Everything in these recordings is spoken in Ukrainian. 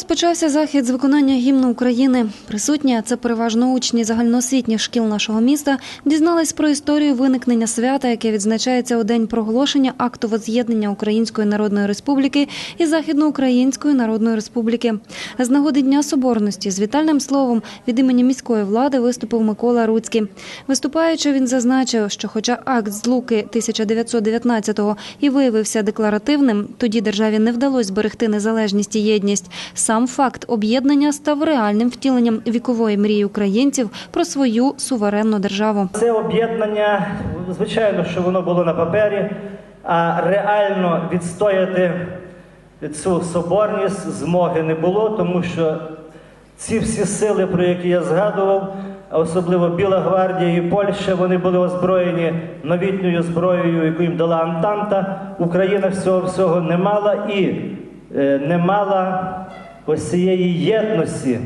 Розпочався захід з виконання гімну України. Присутні, а це переважно учні загальноосвітніх шкіл нашого міста, дізнались про історію виникнення свята, яке відзначається у день проголошення акту воз'єднання Української Народної Республіки і Західноукраїнської Народної Республіки. З нагоди Дня Соборності з вітальним словом від імені міської влади виступив Микола Руцький. Виступаючи, він зазначив, що, хоча акт злуки 1919-го і виявився декларативним, тоді державі не вдалося зберегти незалежність і єдність. Сам факт об'єднання став реальним втіленням вікової мрії українців про свою суверенну державу. Це об'єднання, звичайно, що воно було на папері, а реально відстояти цю соборність змоги не було, тому що ці всі сили, про які я згадував, особливо Біла гвардія і Польща, вони були озброєні новітньою зброєю, яку їм дала Антанта. Україна всього всього не мала і е, не мала ось цієї єдності,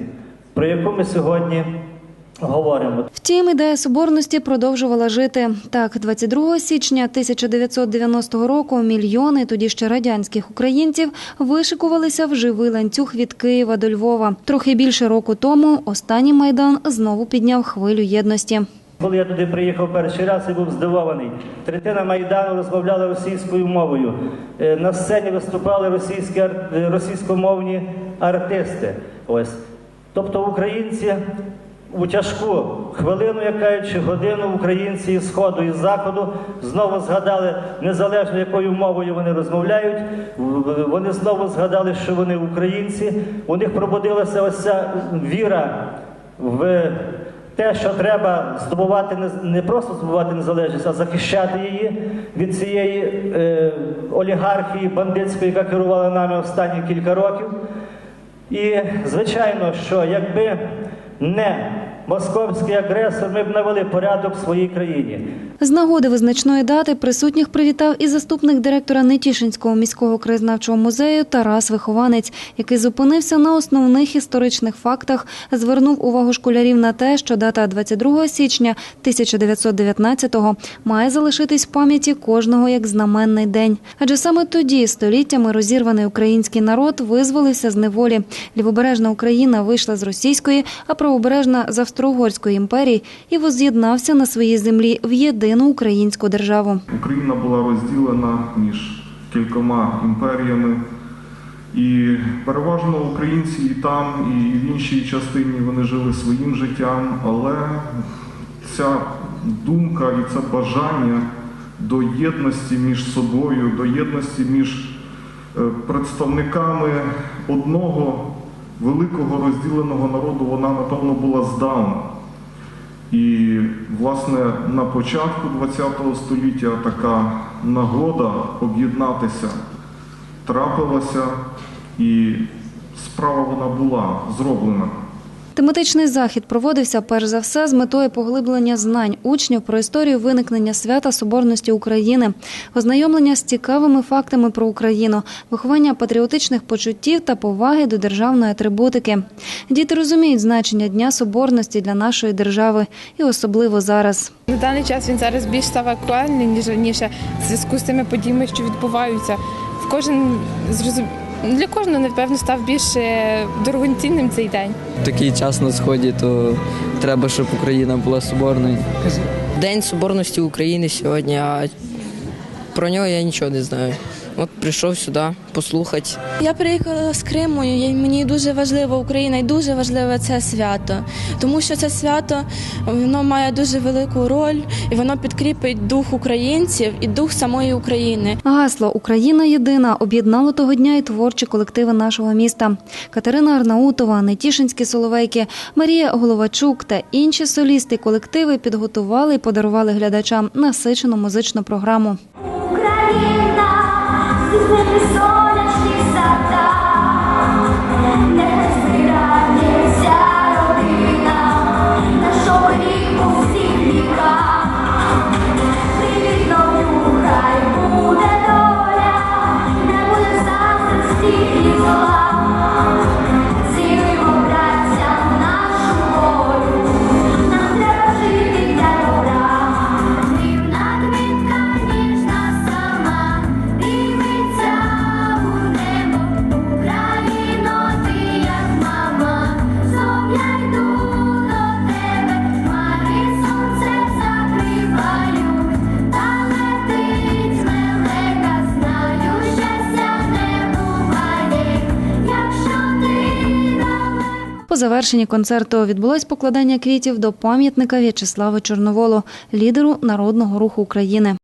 про яку ми сьогодні говоримо. Втім, ідея соборності продовжувала жити. Так, 22 січня 1990 року мільйони тоді ще радянських українців вишикувалися в живий ланцюг від Києва до Львова. Трохи більше року тому останній майдан знову підняв хвилю єдності. Коли я туди приїхав перший раз, я був здивований. Третина майдану розмовляла російською мовою. Е, На сцені виступали російські е, російськомовні артисти. Ось. Тобто українці у тяжку хвилину, як кажуть, чи годину українці із сходу і заходу знову згадали незалежно якою мовою вони розмовляють. Вони знову згадали, що вони українці. У них пробудилася ось ця віра в те, що треба здобувати не просто здобувати незалежність, а захищати її від цієї е, олігархії бандитської, яка керувала нами останні кілька років. І звичайно, що якби не московський агресор, ми б навели порядок в своїй країні. З нагоди визначної дати присутніх привітав і заступник директора Нетішинського міського краєзнавчого музею Тарас Вихованець, який зупинився на основних історичних фактах, звернув увагу школярів на те, що дата 22 січня 1919-го має залишитись в пам'яті кожного як знаменний день. Адже саме тоді століттями розірваний український народ визволився з неволі. Лівобережна Україна вийшла з російської, а правобережна з Австро-Угорської імперії і воз'єднався на своїй землі в єдину українську державу. Україна була розділена між кількома імперіями, і переважно українці і там, і в іншій частині вони жили своїм життям, але ця думка і це бажання до єдності між собою, до єдності між е, представниками одного великого розділеного народу, вона напевно була здавна. І, власне, на початку ХХ століття така нагода об'єднатися трапилася, і справа вона була зроблена. Тематичний захід проводився перш за все з метою поглиблення знань учнів про історію виникнення свята Соборності України, ознайомлення з цікавими фактами про Україну, виховання патріотичних почуттів та поваги до державної атрибутики. Діти розуміють значення Дня Соборності для нашої держави і особливо зараз. На даний час він зараз більш став актуальний, ніж раніше, в зв'язку з тими подіями, що відбуваються. В кожен зрозум... Для кожного, напевно, став більш дорогоцінним цей день. такий час на сході, то треба, щоб Україна була соборною. День Соборності України сьогодні, а про нього я нічого не знаю. От прийшов сюди послухати. Я приїхала з Криму, і мені дуже важлива Україна і дуже важливе це свято, тому що це свято воно має дуже велику роль і воно підкріпить дух українців і дух самої України. Гасло Україна єдина об'єднало того дня і творчі колективи нашого міста. Катерина Арнаутова, Нетішинські Соловейки, Марія Головачук та інші солісти колективи підготували і подарували глядачам насичену музичну програму. Україна, Esses по завершенні концерту відбулось покладання квітів до пам'ятника В'ячеславу Чорноволу, лідеру народного руху України.